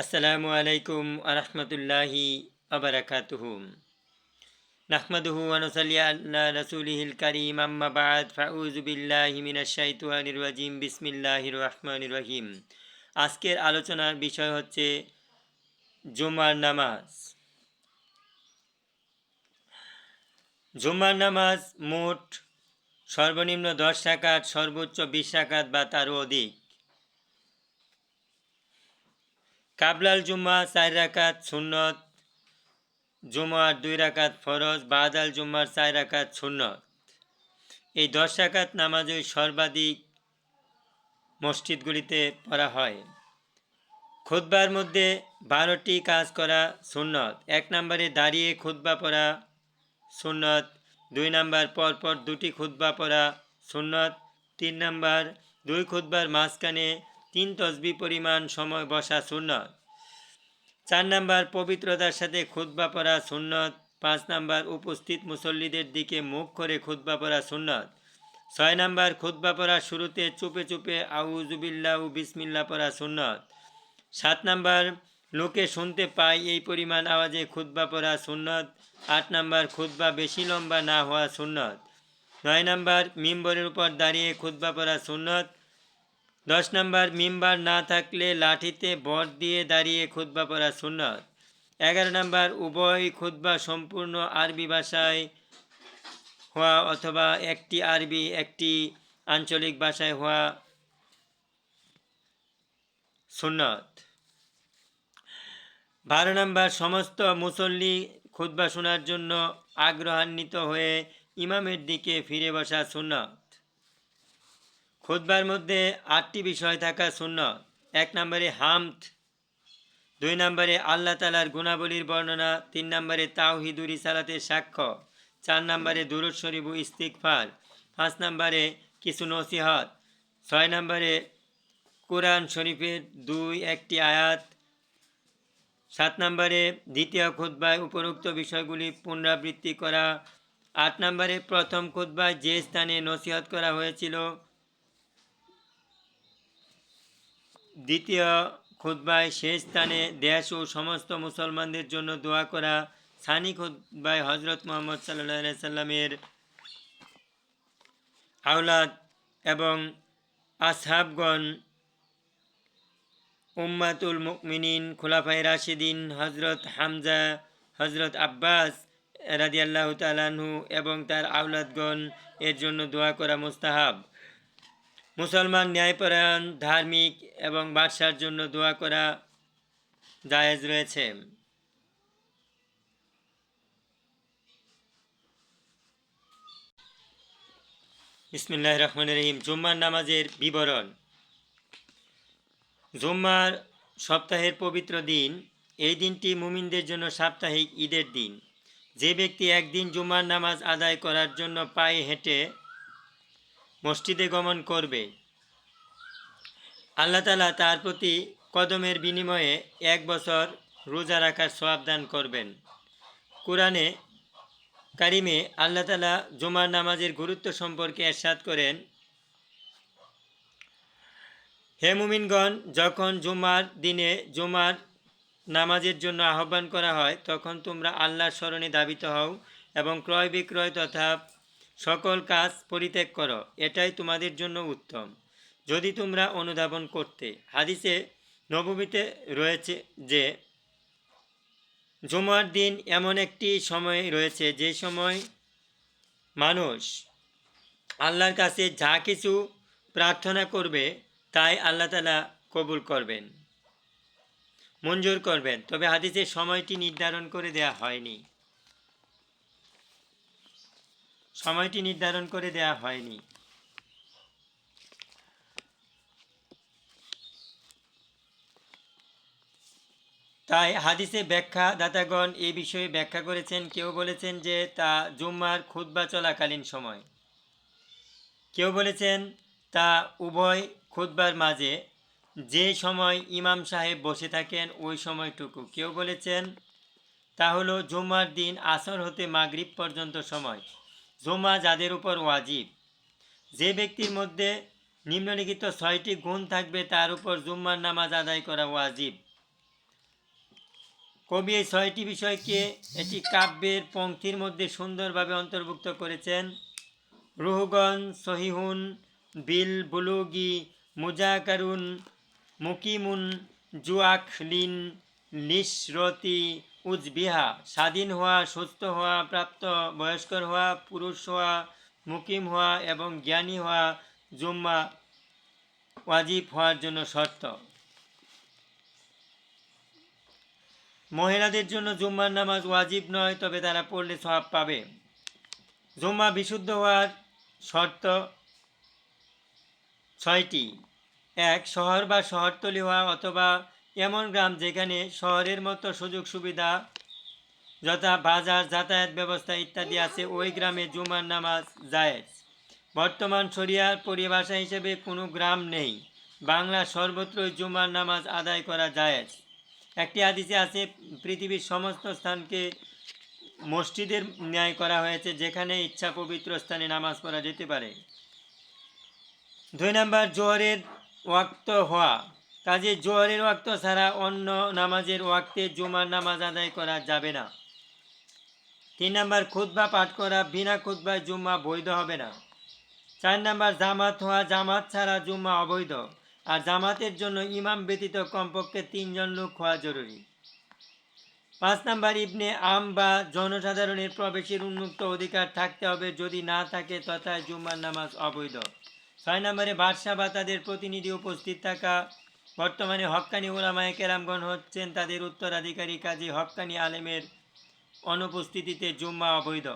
আসসালামু আলাইকুম আরহামতুল্লাহি আবরাকাতুহু নাহমাদুহু ওয়ানুসাল্লি আল্লাহ রাসূলিহিল কারীম, আম্মা বাদ, ফাউযু বিল্লাহি মিনাশ শাইতানির রাজিম, বিসমিল্লাহির রহমানির রহিম। আজকের আলোচনার বিষয় হচ্ছে জুমার নামাজ। জুমার নামাজ মোট সর্বনিম্ন দশ রাকাত, সর্বোচ্চ বিশ রাকাত বা তারও অধিক। কাবলাল জুম্মা, চার রাকাত সুন্নত। জুমার দুই রাকাত ফরজ, বাদাল জুম্মার চার রাকাত সুন্নত। এই দশ রাকাত নামাজই সর্বাধিক মসজিদগুলিতে পড়া হয়। খুতবার মধ্যে বারোটি কাজ করা সুন্নত। এক নম্বরে দাঁড়িয়ে খুতবা পড়া সুন্নত। দুই নাম্বার পরপর দুটি খুতবা পড়া সুন্নত। তিন নাম্বার দুই খুতবার মাঝখানে তিন তসবি পরিমাণ সময় বসা সুন্নত। চার নাম্বার, পবিত্রতার সাথে খুতবা পড়া সুন্নত। পাঁচ নাম্বার, উপস্থিত মুসল্লিদের দিকে মুখ করে খুতবা পড়া সুন্নত। ছয় নাম্বার, খুতবা পড়া শুরুতে চুপে চুপে আউজুবিল্লা ও বিসমিল্লা পড়া সুন্নত। সাত নাম্বার, লোকে শুনতে পায় এই পরিমাণ আওয়াজে খুতবা পড়া সুন্নত। আট নাম্বার, খুতবা বেশি লম্বা না হওয়া সুন্নত। নয় নাম্বার, মিম্বরের উপর দাঁড়িয়ে খুতবা পড়া সুন্নত। দশ নম্বর, মিম্বার না থাকলে লাঠিতে বর দিয়ে দাঁড়িয়ে খুতবা পড়া সুন্নত। এগারো নম্বর, উভয় খুতবা সম্পূর্ণ আরবি ভাষায় হওয়া অথবা একটি আরবি, একটি আঞ্চলিক ভাষায় হওয়া সুন্নত। বারো নম্বর, সমস্ত মুসল্লি খুতবা শোনার জন্য আগ্রহান্বিত হয়ে ইমামের দিকে ফিরে বসা সুন্নত। খুতবার মধ্যে আটটি বিষয় থাকা শূন্য এক নম্বরে হামদ, দুই নম্বরে আল্লাহ তালার গুণাবলীর বর্ণনা, তিন নম্বরে তাওহিদুরি সালাতের সাক্ষ্য, চার নম্বরে দুরুদ শরীফ ইস্তিকফার পাঁচ নম্বরে কিছু নসিহত, ছয় নম্বরে কোরআন শরীফের দুই একটি আয়াত, সাত নম্বরে দ্বিতীয় খুদ্বায় উপরোক্ত বিষয়গুলি পুনরাবৃত্তি করা, আট নম্বরে প্রথম খুদ্বায় যে স্থানে নসিহত করা হয়েছিল দ্বিতীয় খুদ্বায় শেষ স্থানে দেশ ও সমস্ত মুসলমানদের জন্য দোয়া করা সানি খুদ্বায় হজরত মোহাম্মদ সাল্লা সাল্লামের আওলাদ এবং আসহাবগণ উম্মাতুল মুকমিনিন খোলাফাই রাশিদিন হজরত হামজা হজরত আব্বাস রাদিয়াল্লাহ তালাহু এবং তার আওলাদগণ এর জন্য দোয়া করা মুস্তাহাব। মুসলমান ন্যায়পরায়ণ, ধার্মিক এবং বাদশার জন্য দোয়া করা জায়েজ রয়েছে। ইসমিল্লাহ রহমান রহিম। জুম্মার নামাজের বিবরণ। জুম্মার সপ্তাহের পবিত্র দিন, এই দিনটি মুমিনদের জন্য সাপ্তাহিক ঈদের দিন। যে ব্যক্তি একদিন জুম্মার নামাজ আদায় করার জন্য পায়ে হেঁটে মসজিদে গমন করবে। আল্লাহ তালা তার প্রতি কদমের বিনিময়ে এক বছর রোজা রাখার সোয়াব দান করবেন। কোরআনে কারিমে আল্লাহ তালা জুমার নামাজের গুরুত্ব সম্পর্কে এরশাদ করেন, হে মুমিনগণ, যখন জুমার দিনে জুমার নামাজের জন্য আহ্বান করা হয়, তখন তোমরা আল্লাহর স্মরণে দাবিত হও এবং ক্রয় বিক্রয় তথা সকল কাজ পরিত্যাগ করো, এটাই তোমাদের জন্য উত্তম। যদি তোমরা অনুধাবন করতে, হাদিসে নবমীতে রয়েছে যে, জুমার দিন এমন একটি সময় রয়েছে যে সময় মানুষ আল্লাহর কাছে যা কিছু প্রার্থনা করবে, তাই আল্লাহ তালা কবুল করবেন, মঞ্জুর করবেন। তবে হাদিসের সময়টি নির্ধারণ করে দেয়া হয়নি। সময়টি নির্ধারণ করে দেয়া হয়নি। তাই হাদিসে ব্যাখ্যা দাতাগণ এ বিষয়ে ব্যাখ্যা করেছেন, কেউ বলেছেন যে তা জুম্মার খুদ্া চলাকালীন সময়। কেউ বলেছেন তা উভয় খুদ্বার মাঝে, যে সময় ইমাম সাহেব বসে থাকেন ওই সময়টুকু। কেউ বলেছেন তা হলো জুম্মার দিন আসর হতে মাগরিব পর্যন্ত সময়। জুম্মা যাদের উপর ওয়াজিব। যে ব্যক্তির মধ্যে নিম্নলিখিত ছয়টি গুণ থাকবে, তার উপর জুম্মার নামাজ আদায় করা ওয়াজিব। কবি এই ছয়টি বিষয়কে এটি কাব্যের পংক্তির মধ্যে সুন্দরভাবে অন্তর্ভুক্ত করেছেন। রুহগন সহিহুন, বিল, বুলুগি, মুজাকারুন, মুকিমুন, জুয়াখলিন লিশরতি উজবিহা স্বাধীন হওয়া, সুস্থ হওয়া, প্রাপ্ত বয়স্কর হওয়া, পুরুষ হওয়া, মুকিম হওয়া এবং জ্ঞানী হওয়া জুম্মা ওয়াজিব হওয়ার জন্য শর্ত। মহিলাদের জন্য জুম্মার নামাজ ওয়াজিব নয়, তবে তারা পড়লে সওয়াব পাবে। জুম্মা বিশুদ্ধ হওয়ার শর্ত ছয়টি। এক, শহর বা শহরতলি হওয়া অথবা এমন গ্রাম যেখানে শহরের মতো সুযোগ সুবিধা, যথা বাজার যাতায়াত ব্যবস্থা ইত্যাদি আছে, ওই গ্রামে জুমার নামাজ জায়েজ। বর্তমান শরিয়ার পরিভাষা হিসেবে কোনো গ্রাম নেই। বাংলা সর্বত্রই জুমার নামাজ আদায় করা জায়েজ। একটি হাদিসে আছে, পৃথিবীর সমস্ত স্থানকে মসজিদের ন্যায় করা হয়েছে, যেখানে ইচ্ছা পবিত্র স্থানে নামাজ পড়া যেতে পারে। দুই নম্বর, জোহরের ওয়াক্ত হওয়া। কাজে জোয়ারের ওয়াক্ত ছাড়া অন্য নামাজের ওয়াক্তে জুমার নামাজ আদায় করা যাবে না। তিন নম্বর, খুতবা পাঠ করা বিনা খুতবায় জুম্মা বৈধ হবে না। চার নম্বর, জামাত হওয়া জামাত ছাড়া জুম্মা অবৈধ। আর জামাতের জন্য ইমাম ব্যতীত কমপক্ষে তিনজন লোক হওয়া জরুরি। পাঁচ নাম্বার, ইবনে আম বা জনসাধারণের প্রবেশের উন্মুক্ত অধিকার থাকতে হবে যদি না থাকে তথায় জুম্মার নামাজ অবৈধ। ছয় নম্বরে, বাদশাহ বা তাদের প্রতিনিধি উপস্থিত থাকা বর্তমানে হক্কানি ওলামায়ে কেরামগণ হচ্ছেন তাদের উত্তরাধিকারী কাজী হক্কানি আলেমের অনুপস্থিতিতে জুম্মা অবৈধ।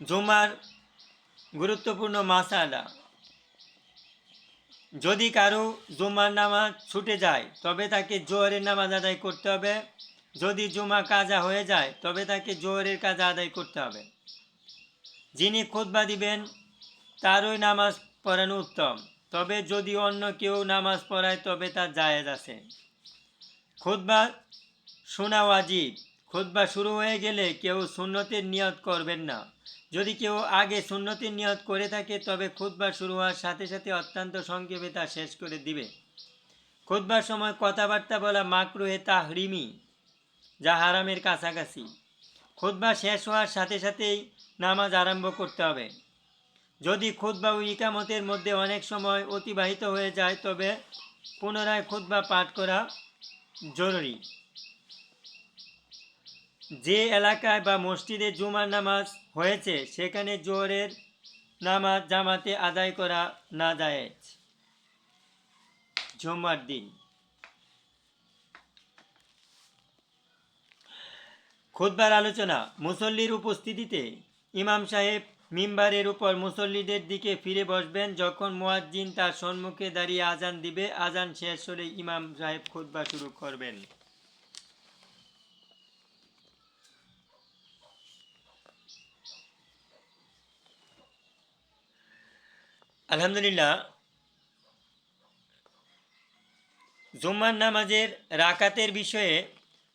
জুম্মার গুরুত্বপূর্ণ মাসালা, যদি কারও জুম্মার নামাজ ছুটে যায়, তবে তাকে জোহরের নামাজ আদায় করতে হবে। যদি জুমা কাজা হয়ে যায়, তবে তাকে জোহরের কাজা আদায় করতে হবে। যিনি খুতবা দিবেন, তারই নামাজ পড়ানো উত্তম। তবে যদি অন্য কেউ নামাজ পড়ায়, তবে তার জায়েজ আছে। খুতবা শোনা ওয়াজিব। খুতবা শুরু হয়ে গেলে কেউ সুন্নতের নিয়ত করবেন না। যদি কেউ আগে সুন্নতির নিয়ত করে থাকে, তবে খুতবা শুরু হওয়ার সাথে সাথে অত্যন্ত সংক্ষেপে তা শেষ করে দিবে। খুতবার সময় কথাবার্তা বলা মাকরুহে তাহরিমি, যা হারামের কাছাকাছি। খুতবা শেষ হওয়ার সাথে সাথেই নামাজ আরম্ভ করতে হবে। যদি খুতবা ও ইকামতের মধ্যে অনেক সময় অতিবাহিত হয়ে যায়, তবে পুনরায় খুতবা পাঠ করা জরুরি। যে এলাকায় বা মসজিদে জুমার নামাজ হয়েছে, সেখানে জোহরের নামাজ জামাতে আদায় করা না যায় জুমার দিন। খুতবার আলোচনা। মুসল্লির উপস্থিতিতে ইমাম সাহেব মিম্বারের উপর মুসল্লিদের দিকে ফিরে বসবেন যখন মোয়াজ্জিন তার সম্মুখে দাঁড়িয়ে আজান দিবে। আজান শেষ হলে ইমাম সাহেব খুতবা শুরু করবেন। আলহামদুলিল্লাহ, জুম্মার নামাজের রাকাতের বিষয়ে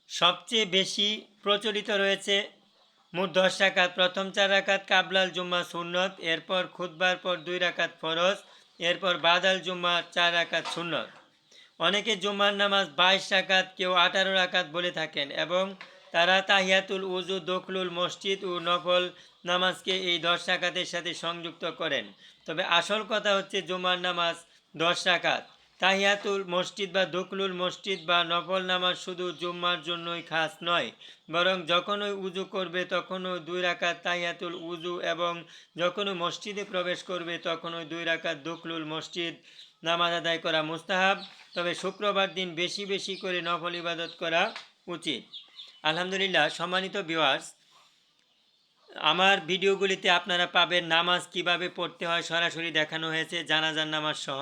সবচেয়ে বেশি প্রচলিত রয়েছে মোট দশ রাকাত। প্রথম চার রাকাত কাবলাল জুম্মা সুন্নত, এরপর খুতবার পর দুই রাকাত ফরজ, এরপর বাদাল জুম্মা চার রাকাত সুন্নত। অনেকে জুম্মার নামাজ বাইশ রাকাত, কেউ আঠারো রাকাত বলে থাকেন এবং তারা তাহিয়াতুল উজু দখলুল মসজিদ ও নফল নামাজকে এই দশ রাকাতের সাথে সংযুক্ত করেন। তবে আসল কথা হচ্ছে জুমার নামাজ দশ রাকাত। তাহিয়াতুল মসজিদ বা দখলুল মসজিদ বা নফল নামাজ শুধু জুম্মার জন্যই খাস নয়, বরং যখনই উজু করবে তখনও দুই রাকাত তাহিয়াতুল উজু এবং যখনই মসজিদে প্রবেশ করবে তখনই দুই রাকাত দখলুল মসজিদ নামাজ আদায় করা মুস্তাহাব। তবে শুক্রবার দিন বেশি বেশি করে নফল ইবাদত করা উচিত। আলহামদুলিল্লাহ, সম্মানিত বিওয়ার্স আমার ভিডিওগুলিতে আপনারা পাবেন নামাজ কীভাবে পড়তে হয় সরাসরি দেখানো হয়েছে, জানাজার নামাজ সহ।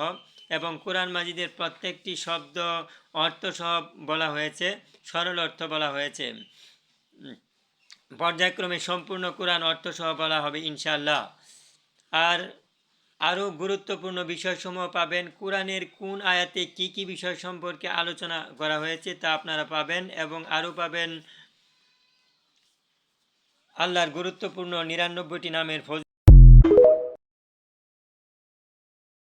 এবং কোরআন মাজিদের প্রত্যেকটি শব্দ, অর্থ সহ বলা হয়েছে, সরল অর্থ বলা হয়েছে। পর্যায়ক্রমে সম্পূর্ণ কোরআন অর্থ সহ বলা হবে ইনশাল্লাহ আর আরও গুরুত্বপূর্ণ বিষয়সমূহ পাবেন, কোরআনের কোন আয়াতে কি কি বিষয় সম্পর্কে আলোচনা করা হয়েছে তা আপনারা পাবেন এবং আরও পাবেন আল্লাহর গুরুত্বপূর্ণ নিরানব্বইটি নামের ফজ